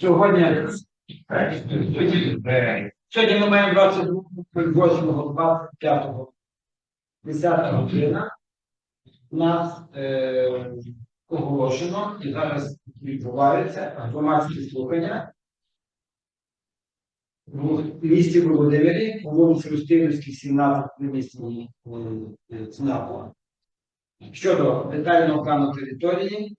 Сьогодні Сьогодні ми маємо 28 25 10 година. Нас е, оголошено і зараз відбуваються громадські слухання в місті Володимирі, у вулиці Рустинівській, 17 в місті е, Цнапова. Щодо детального плану території,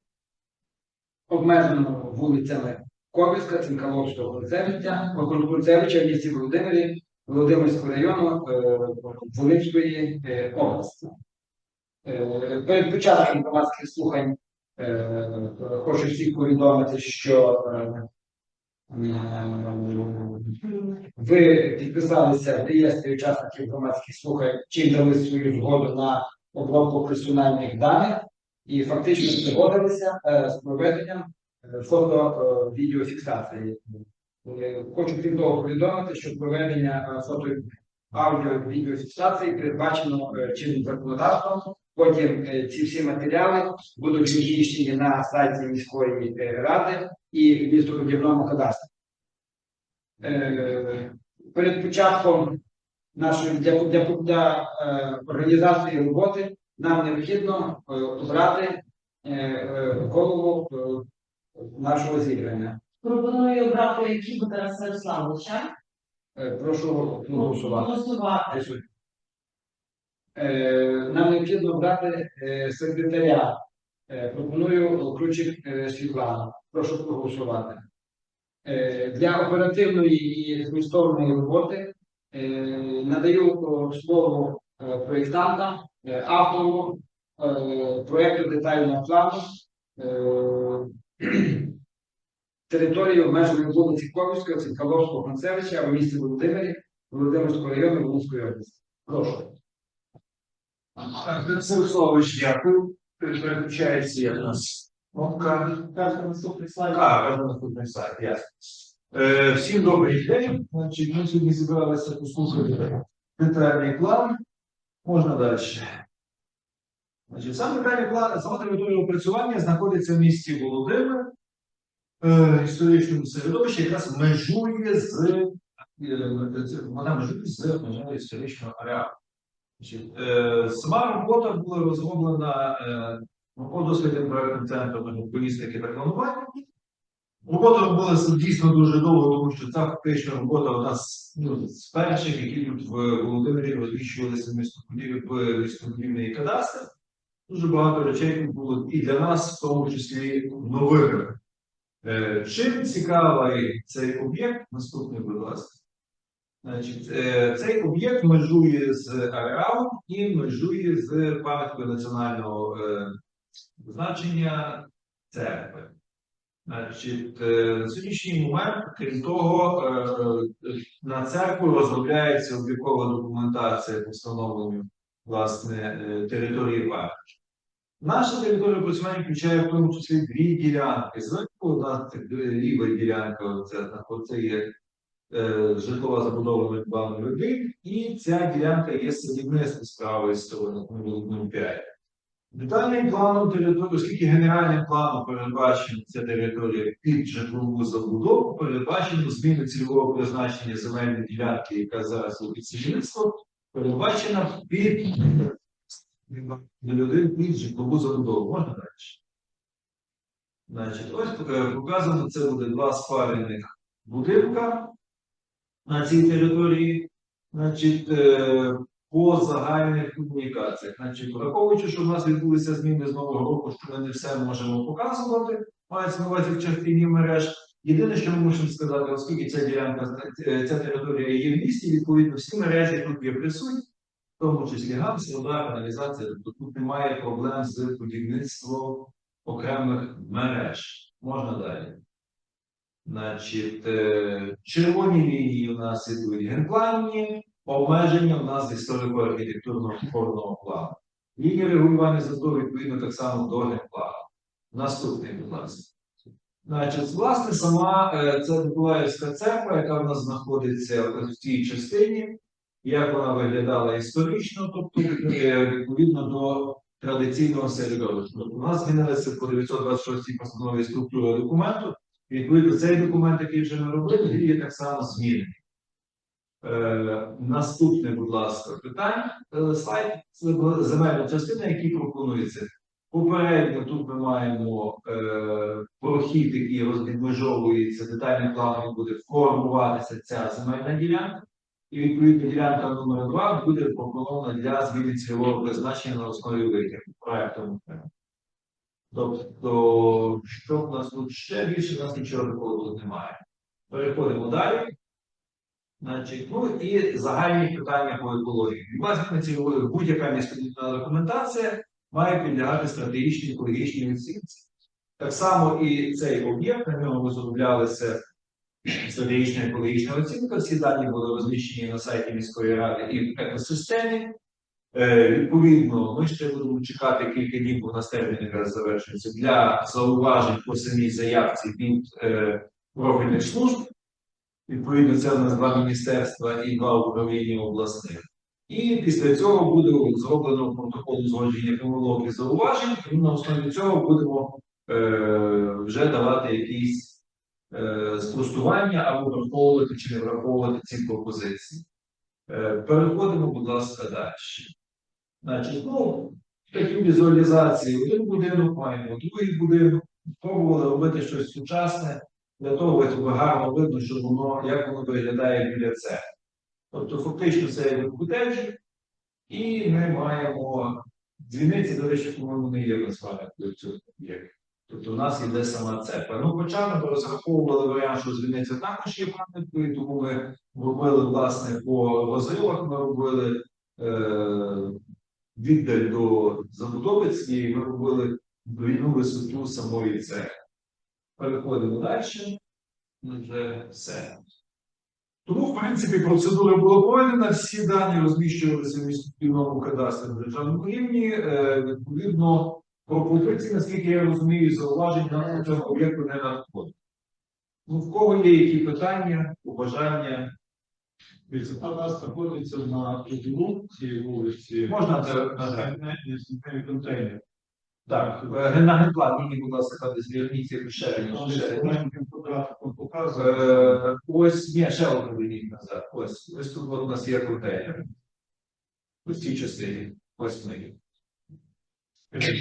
обмеженого вулицями Ковицька, Цинкаловського Концевича, Концевича в місті Володимирі, Володимирського району е, Волинської е, області. Е, Перед початком громадських слухань хочу всіх повідомити, що ви підписалися в реєстрі учасників громадських слухань, чим дали свою згоду на обробку персональних даних і фактично згодилися е, з проведенням фото-відеофіксації. Е, Хочу крім того повідомити, що проведення е, фото аудіо-відеофіксації передбачено е, чинним законодавством. Потім е, ці всі матеріали будуть розміщені на сайті міської е, ради і містобудівному кадастрі. Е, Перед початком нашої для, для, для е, організації роботи нам необхідно е, обрати е, е, голову нашого зібрання. Пропоную обрати Кібу Тараса Руслановича. Е, Прошу голосувати. Голосувати. Е, Нам необхідно обрати секретаря. Пропоную Кручик е, Світлану. Прошу проголосувати. Для оперативної і змістовної роботи надаю слово е, проєктантам, е, автору е, проєкту детального плану території обмеженої вулиці Ковівської, Цинкаловського, Концевича у місті Володимирі, Володимирського району Волинської області. Прошу. Руслович, дякую. Переключається як у нас кнопка. Наступний слайд. А, можна наступний сайт, ясно. Всім добрий день. Значить, ми сьогодні зібралися послухати детальний план. Можна далі. Значить, сам детальний план, сама територія опрацювання знаходиться в місті Володимир, е, історичному середовищі, якраз межує з е, вона межує з межою історичного ареалу. Е, Сама робота була розроблена е, дослідним проектним центром урбаністики та планування. Робота робила дійсно дуже довго, тому що ця фактично робота у нас ну, з перших, які тут в Володимирі розміщувалися в містобудівний кадастр. Дуже багато речей було і для нас, в тому числі новими. Е, Чим цікавий цей об'єкт? Наступний, будь ласка. Значить, е, цей об'єкт межує з ареалом і межує з пам'яткою національного е, значення церкви. Е, значить, е, на сьогоднішній момент, крім того, е, на церкву розробляється облікова документація по встановленню власне території пам'яті. Наша територія працювання включає в тому числі дві ділянки. Зверху у нас ліва ділянка це оце є житлова забудова недбавних людей, і ця ділянка є садівництво з правої сторони ну, ну, 0,5. Детальний план території, оскільки генеральним планом передбачена ця територія під житлову забудову, передбачено зміни цільового призначення земельної ділянки, яка зараз у підсильництво, передбачена під людей під житлову забудову. Можна далі? Значить, ось е, показано, це буде два спарених будинка на цій території. Значить, е, по загальних комунікаціях. Значить, враховуючи, що в нас відбулися зміни з нового року, що ми не все можемо показувати, мається на увазі в частині мереж. Єдине, що ми можемо сказати, оскільки ця ділянка, ця територія є в місті, відповідно, всі мережі тут є присутні, в тому числі газ, вода, каналізація, тобто тут немає проблем з будівництвом окремих мереж. Можна далі. Значить, е, червоні лінії у нас ідуть генпланні, обмеження у нас історико-архітектурного опорного плану. Лінії регулювання ЗАЗДО відповідно так само до генплану. Наступний, будь ласка. Значить, власне, сама е, це Миколаївська церква, яка в нас знаходиться в цій частині, як вона виглядала історично, тобто е, відповідно до традиційного середовища. Тобто У нас змінилася по 926 постанові структура документу. І, Відповідно, цей документ, який вже ми робили, є так само змінений. Е, наступне, будь ласка, питання. Е, слайд земельна частина, які пропонується. Попередньо тут ми маємо е, прохід, який розмежовується детальним планом, буде формуватися ця земельна ділянка. І відповідно ділянка номер 2 буде пропонована для зміни цільового призначення на основі витягу проектом. Тобто, що в нас тут ще більше, у нас нічого такого тут немає. Переходимо далі. Значить, ну і загальні питання по екології. Власне, цільової будь-яка містобудівна документація має підлягати стратегічній екологічній оцінці. Так само і цей об'єкт, на ньому розроблялися стратегічна екологічна оцінка. Всі дані були розміщені на сайті міської ради і в екосистемі. Е, відповідно, ми ще будемо чекати кілька днів, бо у нас термін якраз завершується для зауважень по самій заявці від е, профільних служб. Відповідно, це в нас два міністерства і два управління обласних. І після цього буде зроблено протокол узгодження помилок і зауважень, і на основі цього будемо е, вже давати якісь е, спростування або враховувати чи не враховувати ці пропозиції. Е, переходимо, будь ласка, далі. Значить, ну, такі візуалізації. Один будинок маємо, другий будинок. Пробували робити щось сучасне для того, щоб гарно видно, що воно, як воно виглядає біля церкви. Тобто, фактично, це є котеджі, і ми маємо дзвіниці, до речі, по-моєму, не є назвати цього об'єкту. Тобто, у нас іде сама церква. Ну, ми розраховували варіант, що дзвіниця також є пам'яткою, тому ми робили, власне, по розривах, ми робили е- віддаль до забудови цієї, ми робили двійну висоту самої церкви. Переходимо далі. Ну, Вже все. Тому, в принципі, процедура була пройдена, всі дані розміщувалися в міському кадастрі на державному рівні. Е, відповідно, пропозиції, наскільки я розумію, зауважень на цьому об'єкту не надходить. Ну, в кого є які питання, побажання? У нас знаходиться на приділу цієї вулиці. Можна це нажати? контейнер. Так, е, на генплан, мені, будь ласка, зверніться. Е, Ось, ні, ще одну виніть назад. Ось, ось тут у нас є контейнер. Ось цій частині. Ось вони.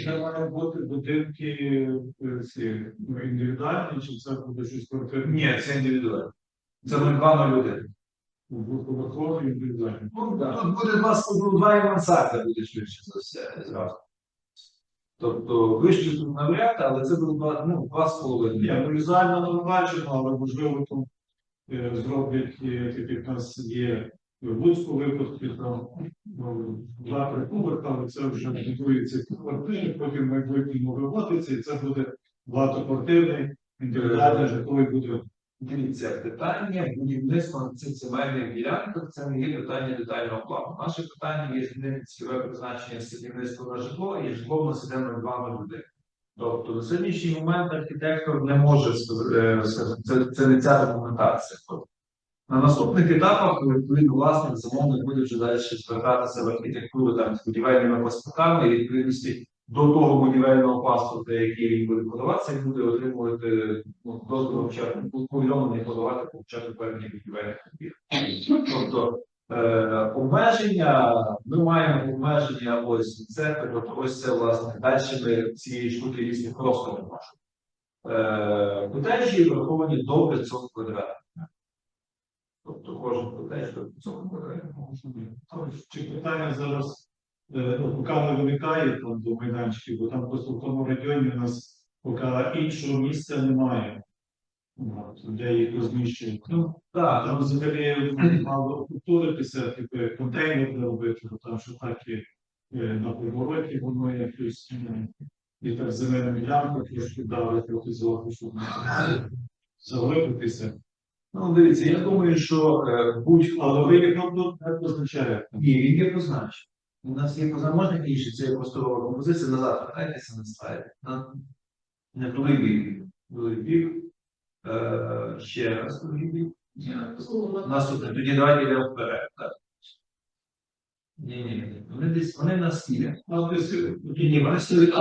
Це має бути будинки е, ну, індивідуальні, чи це буде щось квартирне? Ні, це індивідуально. Це 0201. Двохповерхові індивідуальні. Ну, тут буде два споду, два і мансарда буде швидше за все зразу. Тобто вище тут навряд, але це буде два, ну, два з половиною. ну візуально не бачимо, але можливо там е, зроблять, е, так як в нас є в Луцьку випадки, там ну, два приколи, але це вже будується квартири, потім в майбутньому виводиться, і це буде багатоквартирний індивідуальний житловий будинок. Дивіться, питання будівництва цих земельних ділянках це не є питання детального плану. Наше питання є змінити цільове призначення садівництва на житло і житло на сидемо два людей. Тобто на сьогоднішній момент архітектор не може е, це, це не ця документація. Тобто, на наступних етапах відповідно власник замовник буде вже далі звертатися в архітектуру там з будівельними паспортами і відповідності до того будівельного паспорта, який він буде подаватися, він буде отримувати ну, дозвіл почати повідомлення подавати по певних будівельних робіт. Тобто е, обмеження, ми маємо обмеження ось це, тобто ось це власне. Далі ми цієї штуки різні просто не можемо. Е, враховані до 500 квадратів. Тобто кожен котедж до 500 квадратів. Чи питання зараз ну, поки не виникає там до майданчиків, бо там просто в тому районі у нас поки іншого місця немає. От, де їх розміщують. Ну, Так, там взагалі мало культуритися, типу контейнер робити, бо там що так і е, на повороті воно якось ну, і так земельна ділянка трошки дали трохи золоту, щоб не заглибитися. Ну, дивіться, я думаю, що е, будь-хто Але ви тут не позначає. Ні, він є позначений. У нас є позначений, можна інше, це є просторова композиція, назад вертайтеся на слайд. На, не в другий бік. Другий бік. Е, ще раз другий бік. Наступне. Тоді давайте йдемо вперед. Так. Ні, ні. Вони десь вони на стілі. Ні, ні, вони стілі.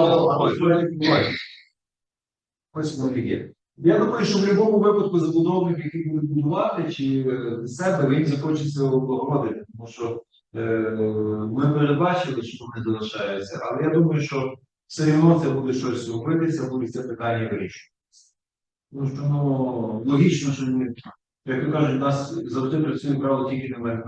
Ось вони є. Я думаю, що в будь-якому випадку забудовник, який буде будувати, чи е, себе, він захочеться облагородити, тому що ми передбачили, що вони залишаються, але я думаю, що все одно це буде щось робитися, буде це питання вирішуватися. Ну, що ну, логічно, що ми, як то кажуть, у нас завжди працює право тільки на мене.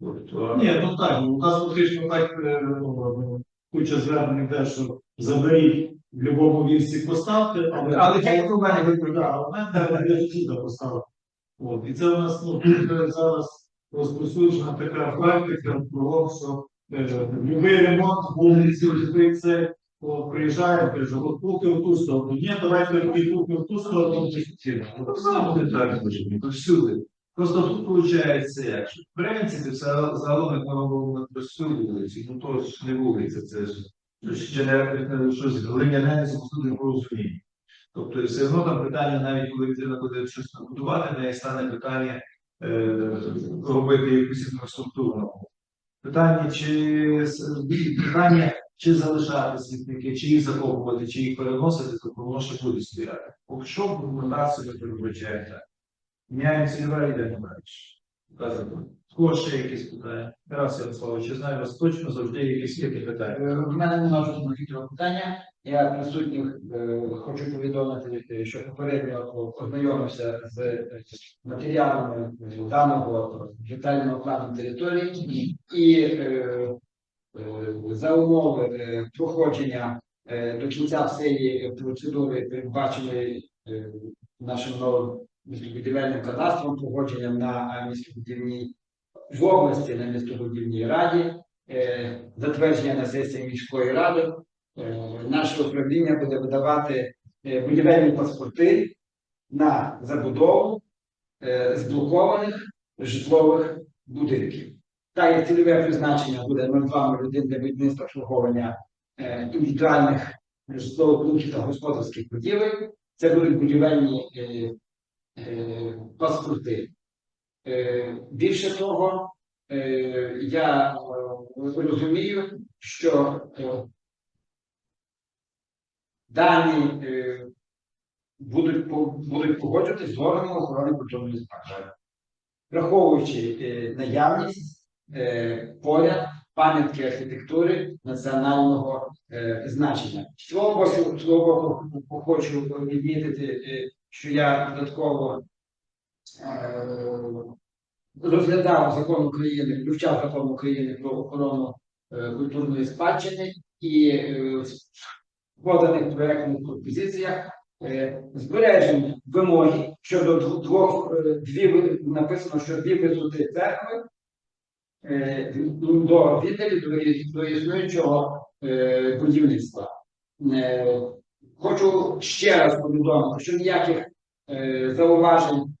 Тобто, Ні, ну так, ну, у нас фактично так е, ну, куча звернень йде, що заберіть в будь-якому місці поставте, але Але як у мене ви Да, а в мене сюди поставив. От. І це у нас ну, е, зараз розповсюджена така практика того, що е, любий ремонт вулиці це приїжджає, каже, от поки в ту сторону. Ні, давайте поки в ту сторону. Ну, так само не так бути всюди. Просто тут виходить як що, в принципі, все загалом як ми робимо на всю вулицю, ну то ж не вулиця, це ж ще не щось глиняне з не розуміння. Тобто все одно там питання, навіть коли людина буде щось будувати, не стане питання робити якусь інфраструктуру. Питання, чи питання, чи залишати світники, чи їх закопувати, чи їх переносити, то воно ще буде стояти. Поки що документацію ми передбачаємо так. Міняємо цільове йдемо далі. Кого якісь питання? Тарас Ярославович, я знаю, у вас точно завжди якісь є питання. Е, В мене немає жодного відео питання. Я присутніх е, хочу повідомити, е, що попередньо ознайомився з е, матеріалами е, даного детального плану території і е, е, за умови е, проходження е, до кінця всієї процедури, передбаченої е, нашим новим містобудівельним кадастром, погодженням на е, містобудівній в області на містобудівній раді е, затвердження на сесії міської ради, е, наше управління буде видавати е, будівельні паспорти на забудову зблокованих житлових будинків. Так як цільове призначення буде 0201 для будівництва обслуговування індивідуальних житлових будинків та господарських будівель, це будуть будівельні паспорти. Е, Більше того, е, я е, розумію, що дані будуть, будуть погоджуватись з органами охорони культурної спадщини, враховуючи наявність поряд пам'ятки архітектури національного значення. З цього боку, хочу відмітити, що я додатково розглядав закон України, вивчав закон України про охорону е, культурної спадщини і е, в поданих проєктних пропозиціях е, збережені вимоги щодо двох е, дві написано, що дві висоти церкви е, до віддалі до, існуючого е, будівництва. Е, Хочу ще раз повідомити, що ніяких е, зауважень е,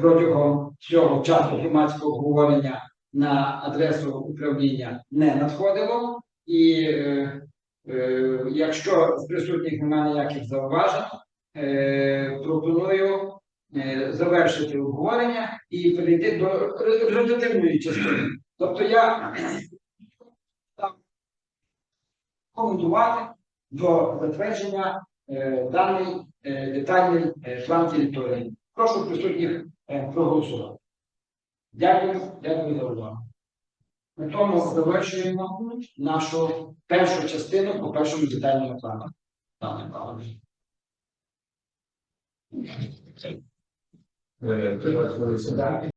протягом цього часу громадського обговорення на адресу управління не надходило. І е, е, якщо з присутніх немає ніяких зауважень, е, пропоную е, завершити обговорення і перейти до ре- результативної частини. Тобто я коментувати до затвердження е, даний е, детальний е, план території. Прошу присутніх е, проголосувати. Дякую, дякую за увагу. На тому завершуємо нашу першу частину по першому детальному плану. Пане Павлович. Е,